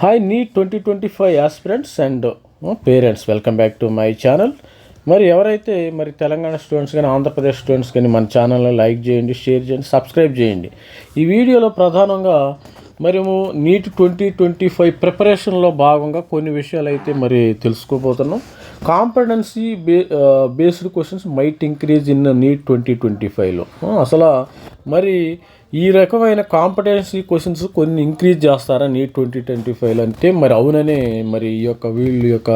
Hi NEET twenty twenty five aspirants and parents welcome back to my channel మరి ఎవరైతే మరి Telangana students కానీ Andhra Pradesh students కానీ మన ఛానల్ని లైక్ చేయండి షేర్ చేయండి సబ్స్క్రైబ్ చేయండి ఈ వీడియోలో ప్రధానంగా మేము నీట్ ట్వంటీ ట్వంటీ ఫైవ్ ప్రిపరేషన్లో భాగంగా కొన్ని విషయాలు అయితే మరి తెలుసుకోబోతున్నాం competency bay based questions might increase in NEET twenty twenty ఫైవ్లో అసలు మరి ఈ రకమైన కాంపిటెన్సీ క్వశ్చన్స్ కొన్ని ఇంక్రీజ్ చేస్తారా నీట్ ట్వంటీ ట్వంటీ ఫైవ్ అంటే మరి అవుననే మరి ఈ యొక్క వీళ్ళు యొక్క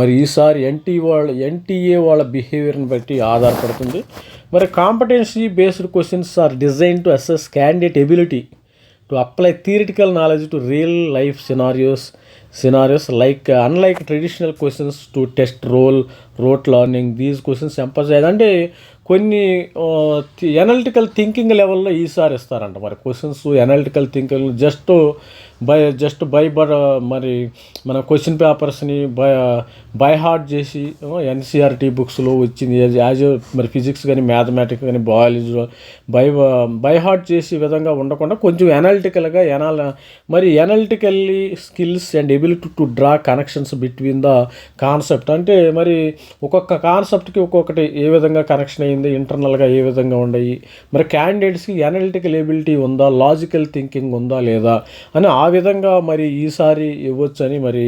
మరి ఈసారి ఎన్టీ వాళ్ళ ఎన్టీఏ వాళ్ళ బిహేవియర్ని బట్టి ఆధారపడుతుంది మరి competency based questions are design to assess candidate ability to apply theoretical knowledge to real life scenarios scenarios like unlike traditional questions to test role rote learning these questions emphasize అంటే కొన్ని analytical thinking లెవెల్లో ఈసారి ఇస్తారంట మరి questions analytical thinking just by just by బర్ మరి మన question పేపర్స్ని బై బై హార్ట్ చేసి ఎన్సీఆర్టీ బుక్స్లో వచ్చింది యాజ్ మరి ఫిజిక్స్ కానీ మ్యాథమెటిక్స్ కానీ బయాలజీలో బై బై హార్ట్ చేసే విధంగా ఉండకుండా కొంచెం ఎనాలిటికల్గా ఎనాల మరి analytically skills and ability to draw connections between the concept అంటే మరి ఒక్కొక్క కాన్సెప్ట్కి ఒక్కొక్కటి ఏ విధంగా కనెక్షన్ అయ్యింది ఇంటర్నల్గా ఏ విధంగా ఉన్నాయి మరి క్యాండిడేట్స్కి ఎనాలిటికల్ ఎబిలిటీ ఉందా లాజికల్ థింకింగ్ ఉందా లేదా అని ఆ విధంగా మరి ఈసారి ఇవ్వచ్చని మరి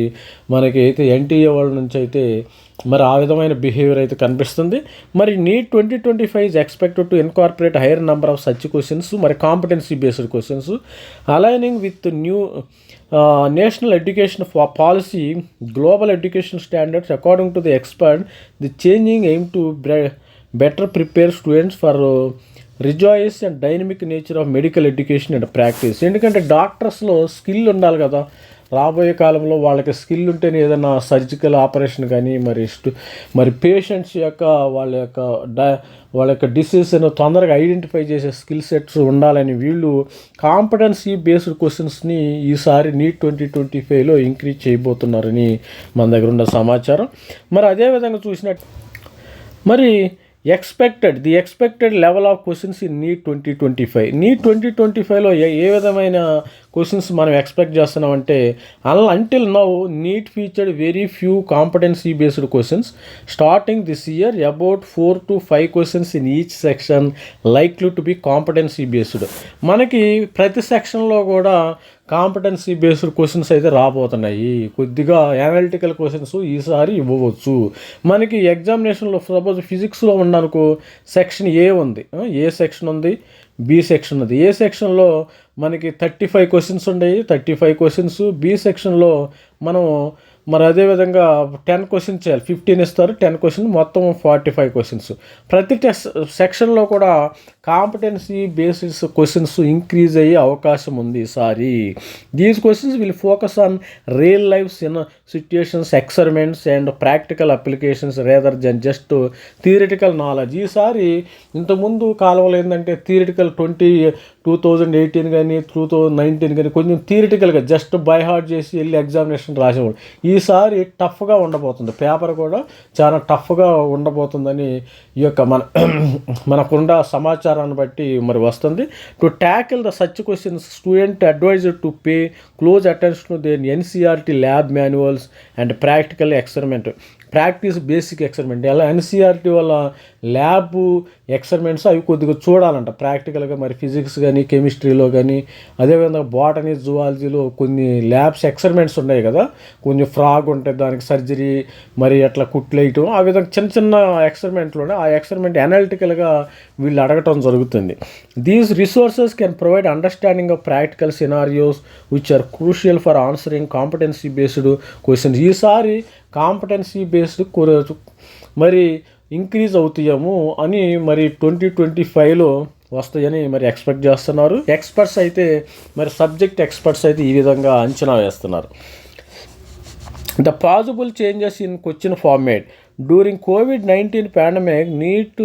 మనకి అయితే ఎన్టీఏ వాళ్ళ నుంచి అయితే మరి ఆ విధమైన బిహేవియర్ అయితే కనిపిస్తుంది మరి NEET twenty twenty five is expected to incorporate higher number of such questions మరి competency based questions aligning with new national education policy global education standards according to the expert the changing aim to better prepare students for rigours and dynamic nature of medical education and practice ఎందుకంటే డాక్టర్స్లో skill ఉండాలి కదా రాబోయే కాలంలో వాళ్ళకి skill ఉంటేనే ఏదైనా surgical operation కానీ మరి మరి పేషెంట్స్ యొక్క వాళ్ళ యొక్క వాళ్ళ యొక్క డిసీజ్ను తొందరగా ఐడెంటిఫై చేసే స్కిల్ సెట్స్ ఉండాలని వీళ్ళు కాంపిటెన్సీ బేస్డ్ క్వశ్చన్స్ని ఈసారి నీట్ ట్వంటీ ట్వంటీ ఫైవ్లో ఇంక్రీజ్ చేయబోతున్నారని మన దగ్గర ఉన్న సమాచారం మరి అదేవిధంగా చూసినట్టు మరి expected the expected level of questions in NEET twenty twenty five NEET twenty twenty ఫైవ్లో ఏ ఏ విధమైన క్వశ్చన్స్ మనం ఎక్స్పెక్ట్ చేస్తున్నామంటే అన్ until now NEET featured very few competency based questions starting this year about four to five questions in each section likely to be competency based మనకి ప్రతి సెక్షన్లో కూడా కాంపిటెన్సీ బేస్డ్ క్వశ్చన్స్ అయితే రాబోతున్నాయి కొద్దిగా యానాలిటికల్ క్వశ్చన్స్ ఈసారి ఇవ్వవచ్చు మనకి ఎగ్జామినేషన్లో సపోజ్ ఫిజిక్స్లో ఉన్నానుకో సెక్షన్ ఏ ఉంది ఏ సెక్షన్ ఉంది బి సెక్షన్ ఉంది ఏ సెక్షన్లో మనకి థర్టీ ఫైవ్ క్వశ్చన్స్ ఉన్నాయి థర్టీ ఫైవ్ క్వశ్చన్స్ బి సెక్షన్లో మనం మరి అదేవిధంగా టెన్ క్వశ్చన్స్ చేయాలి ఫిఫ్టీన్ ఇస్తారు టెన్ క్వశ్చన్ మొత్తం ఫార్టీ ఫైవ్ క్వశ్చన్స్ ప్రతి టెస్ట్ సెక్షన్లో కూడా కాంపిటెన్సీ బేసిస్ క్వశ్చన్స్ ఇంక్రీజ్ అయ్యే అవకాశం ఉంది ఈసారి these questions will focus on real life in situations experiments and practical applications rather than just theoretical knowledge ఈసారి ఇంతకుముందు కాలంలో ఏంటంటే theoretical twenty two thousand eighteen కానీ టూ థౌజండ్ నైన్టీన్ కానీ కొంచెం థియరిటికల్గా జస్ట్ బై హార్ట్ చేసి వెళ్ళి ఎగ్జామినేషన్ రాసేవాడు ఈసారి టఫ్గా ఉండబోతుంది పేపర్ కూడా చాలా టఫ్గా ఉండబోతుందని ఈ యొక్క మన మనకుండా సమాచారం ఆధారాన్ని బట్టి మరి వస్తుంది to tackle the such questions student advisor to pay close attention then NCERT lab manuals and practical experiment practice basic experiment ఎలా ఎన్సీఆర్టీ e వల్ల ల్యాబ్ ఎక్స్పెరిమెంట్స్ అవి కొద్దిగా చూడాలంట ప్రాక్టికల్గా మరి ఫిజిక్స్ కానీ కెమిస్ట్రీలో కానీ అదేవిధంగా బాటనీ జువాలజీలో కొన్ని ల్యాబ్స్ ఎక్స్పెరిమెంట్స్ ఉన్నాయి కదా కొన్ని ఫ్రాగ్ ఉంటుంది దానికి సర్జరీ మరి అట్లా కుట్లేయటం ఆ విధంగా చిన్న చిన్న ఎక్స్పెరిమెంట్లోనే ఆ ఎక్స్పెరిమెంట్ అనాలిటికల్గా వీళ్ళు అడగటం ఇవ్వడం జరుగుతుంది these resources can provide understanding of practical scenarios which are crucial for answering competency based questions ఈసారి కాంపిటెన్సీ బేస్డ్ మరి ఇంక్రీజ్ అవుతాయము అని మరి ట్వంటీ ట్వంటీ ఫైవ్లో వస్తాయని మరి ఎక్స్పెక్ట్ చేస్తున్నారు ఎక్స్పర్ట్స్ అయితే మరి సబ్జెక్ట్ ఎక్స్పర్ట్స్ అయితే ఈ విధంగా అంచనా వేస్తున్నారు the possible changes in question format during COVID nineteen pandemic NEET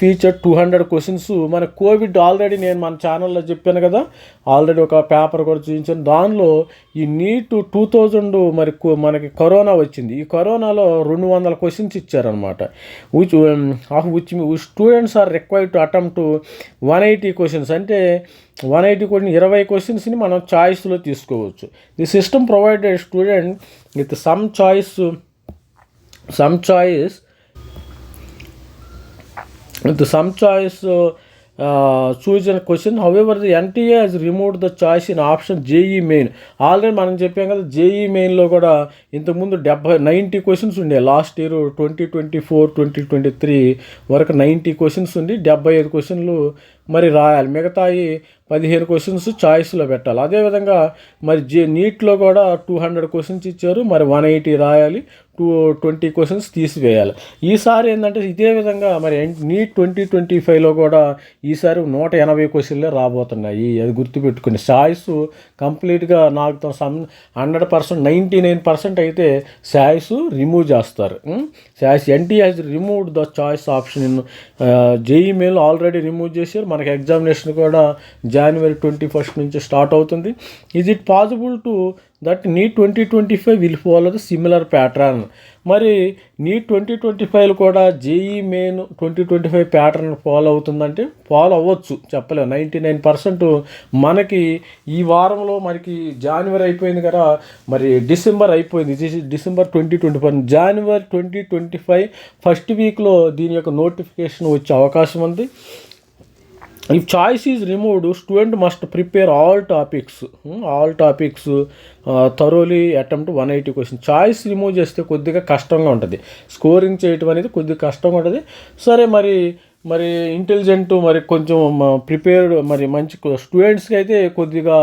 feature two hundred questions మన కోవిడ్ ఆల్రెడీ నేను మన ఛానల్లో చెప్పాను కదా ఆల్రెడీ ఒక పేపర్ కూడా చూపించాను దానిలో ఈ నీట్ టూ థౌజండ్ మరి మనకి కరోనా వచ్చింది ఈ కరోనాలో రెండు వందల క్వశ్చన్స్ ఇచ్చారనమాట which students are required to attempt one eighty questions అంటే వన్ ఎయిటీ క్వశ్చన్ ఇరవై క్వశ్చన్స్ని మనం చాయిస్లో తీసుకోవచ్చు the system provided student with some choice some choice the some choice uh, uh, choose a question however the NTA has removed the choice in option main already e మనం చెప్పాం కదా JEE మెయిన్లో e కూడా ఇంతకుముందు డెబ్బై ninety questions ఉండే last year twenty twenty four twenty twenty three వరకు ninety questions ఉండి డెబ్బై ఐదు క్వశ్చన్లు మరి రాయాలి మిగతాయి పదిహేను క్వశ్చన్స్ చాయిస్లో పెట్టాలి అదేవిధంగా మరి జే నీట్లో కూడా టూ హండ్రెడ్ క్వశ్చన్స్ ఇచ్చారు మరి వన్ ఎయిటీ రాయాలి టూ ట్వంటీ క్వశ్చన్స్ తీసివేయాలి ఈసారి ఏంటంటే ఇదే విధంగా మరి నీట్ ట్వంటీ ట్వంటీ ఫైవ్లో కూడా ఈసారి నూట ఎనభై క్వశ్చన్లే రాబోతున్నాయి అది గుర్తుపెట్టుకుని సాయిస్ కంప్లీట్గా నాకు some hundred percent ninety nine percent అయితే సాయిస్ రిమూవ్ చేస్తారు choice NTA has removed the choice option in JEE main already remove చేశారు మనకి ఎగ్జామినేషన్ కూడా జనవరి ట్వంటీ ఫస్ట్ నుంచి స్టార్ట్ అవుతుంది is it possible to that NEET twenty twenty five will follow the similar pattern మరి NEET twenty twenty ఫైవ్లో కూడా JEE main twenty twenty five pattern follow అవుతుందంటే ఫాలో అవ్వచ్చు చెప్పలేము నైంటీ నైన్ పర్సెంట్ మనకి ఈ వారంలో మనకి జనవరి అయిపోయింది కదా మరి డిసెంబర్ అయిపోయింది డిసెంబర్ ట్వంటీ ట్వంటీ ఫైవ్ జనవరి ట్వంటీ ట్వంటీ ఫైవ్ ఫస్ట్ వీక్లో దీని యొక్క నోటిఫికేషన్ వచ్చే అవకాశం ఉంది if choice is removed student must prepare all topics all topics thoroughly attempt one eighty question choice remove చేస్తే కొద్దిగా కష్టంగా ఉంటుంది స్కోరింగ్ చేయటం అనేది కొద్దిగా కష్టంగా ఉంటుంది సరే మరి మరి ఇంటెలిజెంట్ మరి కొంచెం ప్రిపేర్డ్ మరి మంచి స్టూడెంట్స్కి అయితే కొద్దిగా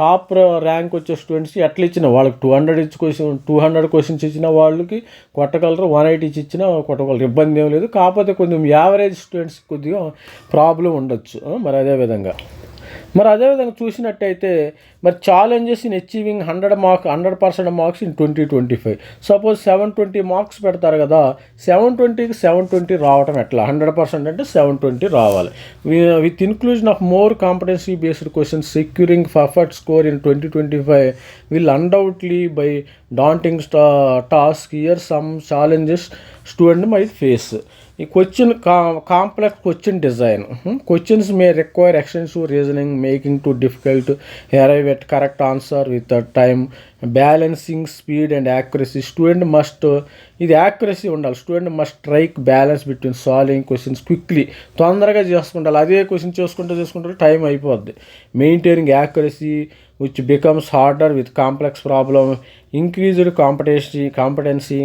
టాప్ ర్యాంక్ వచ్చే స్టూడెంట్స్కి ఎట్లా ఇచ్చిన వాళ్ళకి టూ హండ్రెడ్ ఇచ్చి క్వశ్చన్ టూ హండ్రెడ్ క్వశ్చన్స్ ఇచ్చిన వాళ్ళకి కొట్టగలరు వన్ ఇచ్చి ఇచ్చిన కొట్టగలరు ఇబ్బంది ఏం లేదు కాకపోతే కొంచెం యావరేజ్ స్టూడెంట్స్కి కొద్దిగా ప్రాబ్లం ఉండొచ్చు మరి అదేవిధంగా మరి అదేవిధంగా చూసినట్టయితే మరి challenges in achieving hundred mark hundred percent marks in twenty twenty five suppose seven twenty marks పెడతారు కదా సెవెన్ ట్వంటీకి సెవెన్ ట్వంటీ రావటం ఎట్లా హండ్రెడ్ పర్సెంట్ అంటే సెవెన్ ట్వంటీ రావాలి with inclusion of more competency based questions securing perfect score in twenty twenty five will undoubtedly by daunting task here some challenges student my face The question complex question design. Hmm? Questions may require extensive reasoning, making it difficult to arrive at correct answer with the time. Balancing speed and accuracy, student must ఇది accuracy ఉండాలి student must strike balance between solving questions quickly తొందరగా చేసుకుంటారు అదే question చేసుకుంటూ చేసుకుంటారు time అయిపోద్ది maintaining accuracy which becomes harder with complex problem increased competition competency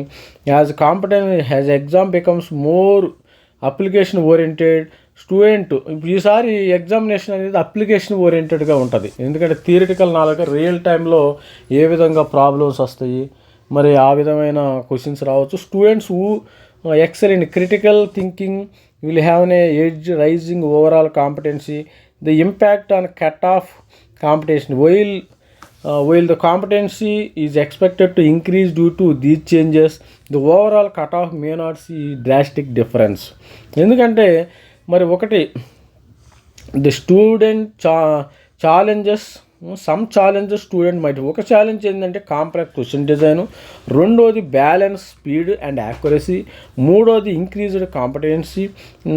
as competence has exam becomes more application oriented student ఈసారి examination అనేది application ఓరియంటెడ్గా ఉంటుంది ఎందుకంటే థియరిటికల్ నాలుగు రియల్ టైంలో ఏ విధంగా ప్రాబ్లమ్స్ వస్తాయి మరి ఆ విధమైన క్వశ్చన్స్ రావచ్చు students uh excellent in critical thinking will have a edge rising overall competency the impact on cut off competition while while the competency is expected to increase due to these changes the overall cut off may not see drastic difference ఎందుకంటే మరి ఒకటి the student చా challenges some challenges student might ఒక challenge ఏంటంటే complex question design రెండోది balance speed and accuracy మూడోది increased competency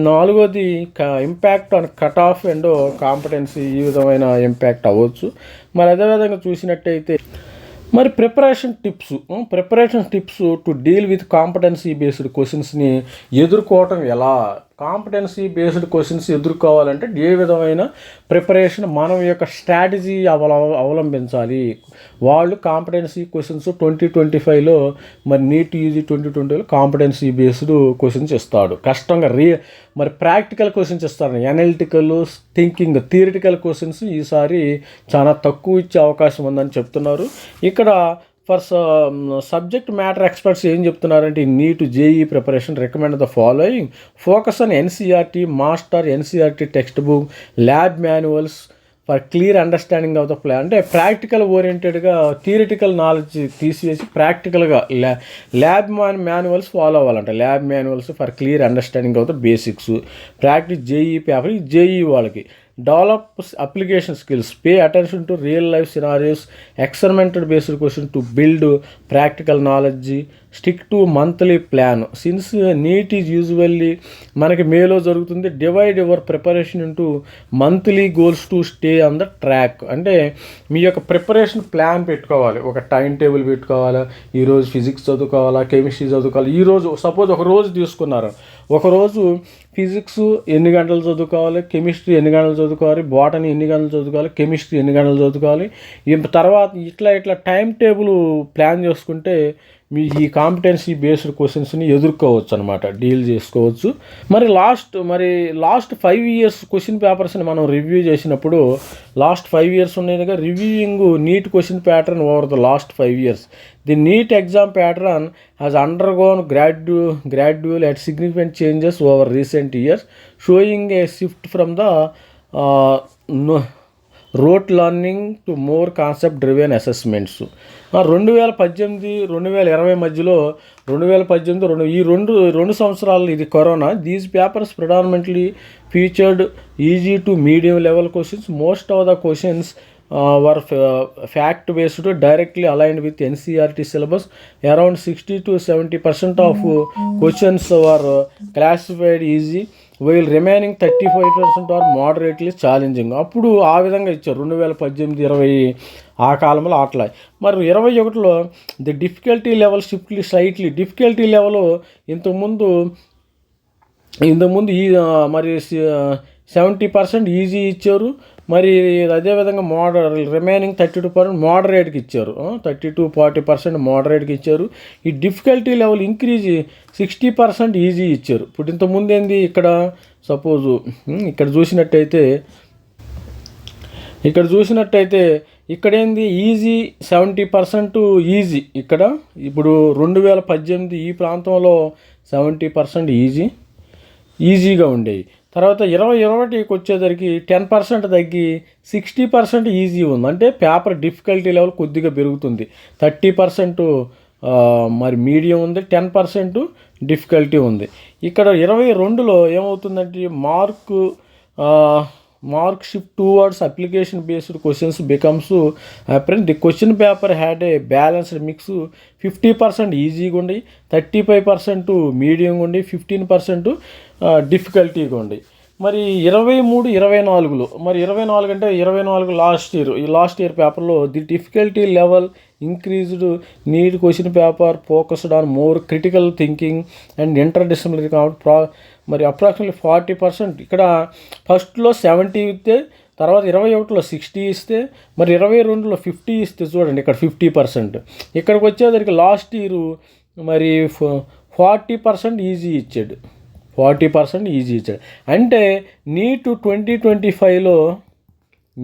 నాలుగోది impact on cut off and competency ఈ విధమైన ఇంపాక్ట్ అవ్వచ్చు మరి అదేవిధంగా చూసినట్టయితే మరి preparation tips preparation tips to deal with competency based క్వశ్చన్స్ని ఎదుర్కోవటం ఎలా కాంపిటెన్సీ బేస్డ్ క్వశ్చన్స్ ఎదుర్కోవాలంటే ఏ విధమైన ప్రిపరేషన్ మనం యొక్క స్ట్రాటజీ అవల అవలంబించాలి వాళ్ళు కాంపిటెన్సీ క్వశ్చన్స్ ట్వంటీ ట్వంటీ ఫైవ్లో మరి నీట్ ఈజీ ట్వంటీ ట్వంటీలో కాంపిటెన్సీ బేస్డ్ క్వశ్చన్స్ ఇస్తాడు కష్టంగా రీ మరి ప్రాక్టికల్ క్వశ్చన్స్ ఇస్తారు ఎనలిటికల్ థింకింగ్ థియరిటికల్ క్వశ్చన్స్ ఈసారి చాలా తక్కువ ఇచ్చే అవకాశం ఉందని చెప్తున్నారు ఇక్కడ ఫర్ సబ్జెక్ట్ మ్యాటర్ ఎక్స్పర్ట్స్ ఏం చెప్తున్నారంటే NEET JEE preparation recommend the following focus on NCERT master NCERT textbook lab manuals for clear understanding of the plan అంటే ప్రాక్టికల్ ఓరియంటెడ్గా థియరిటికల్ నాలెడ్జ్ తీసివేసి ప్రాక్టికల్గా ల్యా ల్యాబ్ మాన్ manuals follow అవ్వాలంట lab manuals for clear understanding of the basics practice JEE paper JEE వాళ్ళకి Develop application skills. Pay attention to real life scenarios, experiment based question to build practical knowledge stick to monthly plan since NEET is usually మనకి మేలో జరుగుతుంది divide your preparation into monthly goals to stay on the track అంటే మీ యొక్క preparation plan పెట్టుకోవాలి ఒక time table పెట్టుకోవాలా ఈరోజు ఫిజిక్స్ చదువుకోవాలా కెమిస్ట్రీ చదువుకోవాలి ఈరోజు సపోజ్ ఒక రోజు తీసుకున్నారు ఒకరోజు ఫిజిక్స్ ఎన్ని గంటలు చదువుకోవాలి కెమిస్ట్రీ ఎన్ని గంటలు చదువుకోవాలి బాటనీ ఎన్ని గంటలు చదువుకోవాలి కెమిస్ట్రీ ఎన్ని గంటలు చదువుకోవాలి తర్వాత ఇట్లా ఇట్లా టైం టేబుల్ ప్లాన్ చేసుకుంటే మీ ఈ కాంపిటెన్సీ బేస్డ్ క్వశ్చన్స్ని ఎదుర్కోవచ్చు అనమాట డీల్ చేసుకోవచ్చు మరి లాస్ట్ మరి లాస్ట్ ఫైవ్ ఇయర్స్ క్వశ్చన్ పేపర్స్ని మనం రివ్యూ చేసినప్పుడు లాస్ట్ ఫైవ్ ఇయర్స్ ఉండేదిగా reviewing NEET question pattern over the last five years the NEET exam pattern has undergone గ్రాడ్యూ gradual at significant changes over recent years showing a shift from the rote learning to more concept driven assessments రెండు వేల పద్దెనిమిది రెండు వేల ఇరవై మధ్యలో రెండు వేల పద్దెనిమిది రెండు ఈ రెండు రెండు సంవత్సరాలు ఇది corona these papers predominantly featured easy to medium level questions most of the questions were fact based directly aligned with NCERT syllabus around sixty to seventy percent of questions are classified easy while remaining thirty five percent are moderately challenging అప్పుడు ఆ విధంగా ఇచ్చారు రెండు వేల పద్దెనిమిది ఇరవై ఆ కాలంలో అట్లా మరి ఇరవై ఒకటిలో ది డిఫికల్టీ లెవెల్ షిఫ్ట్లీ స్లైట్లీ డిఫికల్టీ లెవెల్ ఇంతకుముందు ఇంతకుముందు ఈ మరి సెవెంటీ పర్సెంట్ ఈజీ ఇచ్చారు మరి అదేవిధంగా మోడర్ రిమైనింగ్ థర్టీ టూ పర్సెంట్ మోడరేట్కి ఇచ్చారు థర్టీ టూ ఫార్టీ పర్సెంట్ మోడరేట్కి ఇచ్చారు ఈ difficulty level increase sixty percent easy ఇచ్చారు ఇప్పుడు ఇంతకుముందు ఏంది ఇక్కడ సపోజు ఇక్కడ చూసినట్టయితే ఇక్కడ చూసినట్టయితే ఇక్కడ ఏంది ఈజీ సెవెంటీ పర్సెంట్ ఈజీ ఇక్కడ ఇప్పుడు రెండు వేల పద్దెనిమిది ఈ ప్రాంతంలో సెవెంటీ పర్సెంట్ ఈజీ ఈజీగా ఉండేవి తర్వాత ఇరవై ఇరవైకి వచ్చేసరికి టెన్ పర్సెంట్ తగ్గి సిక్స్టీ పర్సెంట్ ఈజీ ఉంది అంటే పేపర్ డిఫికల్టీ లెవెల్ కొద్దిగా పెరుగుతుంది థర్టీ పర్సెంట్ మరి మీడియం ఉంది టెన్ పర్సెంట్ డిఫికల్టీ ఉంది ఇక్కడ ఇరవై రెండులో ఏమవుతుందంటే mark mark shift application based questions becomes trend the question paper had a balanced mix fifty percent ఈజీగా ఉండి థర్టీ ఫైవ్ పర్సెంట్ మీడియం ఉండి ఫిఫ్టీన్ పర్సెంట్ డిఫికల్టీగా ఉండి మరి ఇరవై మూడు ఇరవై నాలుగులో మరి ఇరవై నాలుగు అంటే ఇరవై నాలుగు లాస్ట్ ఇయర్ ఈ లాస్ట్ ఇయర్ పేపర్లో the difficulty level increased need question paper focused on more critical thinking and interdisciplinary ప్రా మరి అప్రాక్సిమేట్లీ ఫార్టీ పర్సెంట్ ఇక్కడ ఫస్ట్లో సెవెంటీ ఇస్తే తర్వాత ఇరవై ఒకటిలో సిక్స్టీ ఇస్తే మరి ఇరవై రెండులో ఫిఫ్టీ ఇస్తే చూడండి ఇక్కడ ఫిఫ్టీ పర్సెంట్ ఇక్కడికి వచ్చేసరికి లాస్ట్ ఇయర్ మరి ఫార్టీ పర్సెంట్ ఈజీ ఇచ్చాడు ఫార్టీ పర్సెంట్ ఈజీ ఇచ్చాడు అంటే నీటు ట్వంటీ ట్వంటీ ఫైవ్లో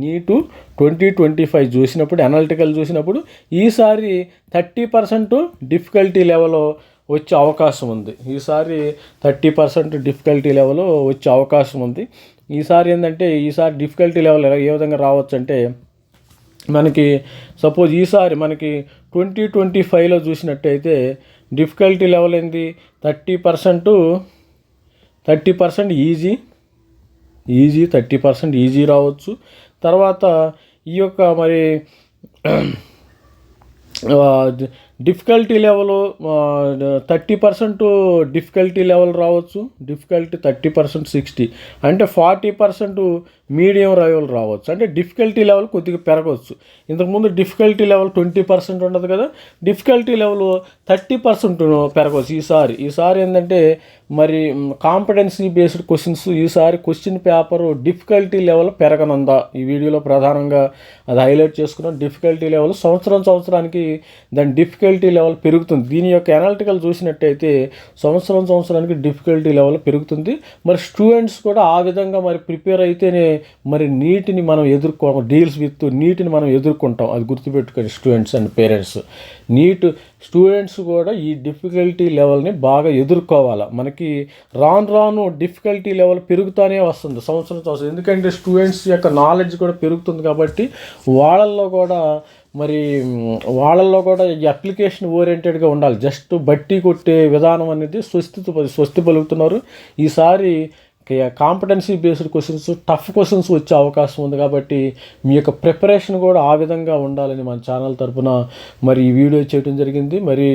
నీటు ట్వంటీ ట్వంటీ ఫైవ్ చూసినప్పుడు అనాలిటికల్ చూసినప్పుడు ఈసారి థర్టీ పర్సెంట్ డిఫికల్టీ లెవెల్ వచ్చే అవకాశం ఉంది ఈసారి థర్టీ పర్సెంట్ డిఫికల్టీ లెవెల్ వచ్చే అవకాశం ఉంది ఈసారి ఏంటంటే ఈసారి డిఫికల్టీ లెవెల్ ఏ విధంగా రావచ్చు అంటే మనకి సపోజ్ ఈసారి మనకి ట్వంటీ ట్వంటీ ఫైవ్లో చూసినట్టయితే డిఫికల్టీ లెవెల్ ఏంది thirty percent thirty percent easy easy thirty percent easy రావచ్చు తర్వాత ఈ యొక్క మరి difficulty level thirty percent difficulty level రావచ్చు డిఫికల్టీ థర్టీ పర్సెంట్ సిక్స్టీ అంటే ఫార్టీ పర్సెంట్ మీడియం లెవెల్ రావచ్చు అంటే డిఫికల్టీ లెవెల్ కొద్దిగా పెరగవచ్చు ఇంతకుముందు డిఫికల్టీ లెవెల్ ట్వంటీ పర్సెంట్ ఉండదు కదా డిఫికల్టీ లెవెల్ థర్టీ పర్సెంట్ పెరగవచ్చు ఈసారి ఈసారి ఏంటంటే మరి కాంపిటెన్సీ బేస్డ్ క్వశ్చన్స్ ఈసారి క్వశ్చన్ పేపర్ డిఫికల్టీ లెవెల్ పెరగనుందా ఈ వీడియోలో ప్రధానంగా అది హైలైట్ చేసుకున్నాం డిఫికల్టీ లెవెల్ సంవత్సరం సంవత్సరానికి దాని డిఫికల్టీ డిఫికల్టీ లెవెల్ పెరుగుతుంది దీని యొక్క ఎనాలిటికల్ చూసినట్టయితే సంవత్సరం సంవత్సరానికి డిఫికల్టీ లెవెల్ పెరుగుతుంది మరి స్టూడెంట్స్ కూడా ఆ విధంగా మరి ప్రిపేర్ అయితేనే మరి నీటిని మనం ఎదుర్కో డీల్స్ విత్ నీటిని మనం ఎదుర్కొంటాం అది గుర్తుపెట్టుకొని students and parents NEET students కూడా ఈ డిఫికల్టీ లెవెల్ని బాగా ఎదుర్కోవాలి మనకి రాను రాను డిఫికల్టీ లెవెల్ పెరుగుతూనే వస్తుంది సంవత్సరం సంవత్సరం ఎందుకంటే స్టూడెంట్స్ యొక్క నాలెడ్జ్ కూడా పెరుగుతుంది కాబట్టి వాళ్ళల్లో కూడా మరి వాళ్ళల్లో కూడా ఈ అప్లికేషన్ ఓరియంటెడ్గా ఉండాలి జస్ట్ బట్టి కొట్టే విధానం అనేది స్వస్తి స్వస్తి పలుకుతున్నారు ఈసారి competency based questions tough questions వచ్చే అవకాశం ఉంది కాబట్టి మీ యొక్క ప్రిపరేషన్ కూడా ఆ విధంగా ఉండాలని మన ఛానల్ తరఫున మరి ఈ వీడియో చేయడం జరిగింది మరి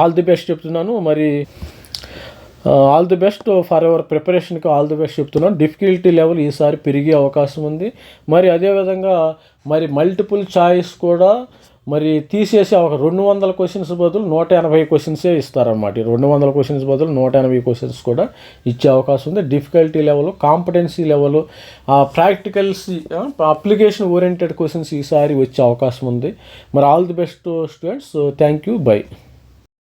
ఆల్ ది బెస్ట్ చెప్తున్నాను మరి all the best for our ప్రిపరేషన్కి all the best చెప్తున్నాను డిఫికల్టీ లెవెల్ ఈసారి పెరిగే అవకాశం ఉంది మరి అదేవిధంగా మరి మల్టిపుల్ ఛాయిస్ కూడా మరి తీసేసి ఒక రెండు వందల క్వశ్చన్స్ బదులు నూట ఎనభై క్వశ్చన్సే ఇస్తారన్నమాట రెండు వందల క్వశ్చన్స్ బదులు నూట ఎనభై క్వశ్చన్స్ కూడా ఇచ్చే అవకాశం ఉంది difficulty level competency level practicals application oriented questions ఈసారి వచ్చే అవకాశం ఉంది మరి all the best students thank you bye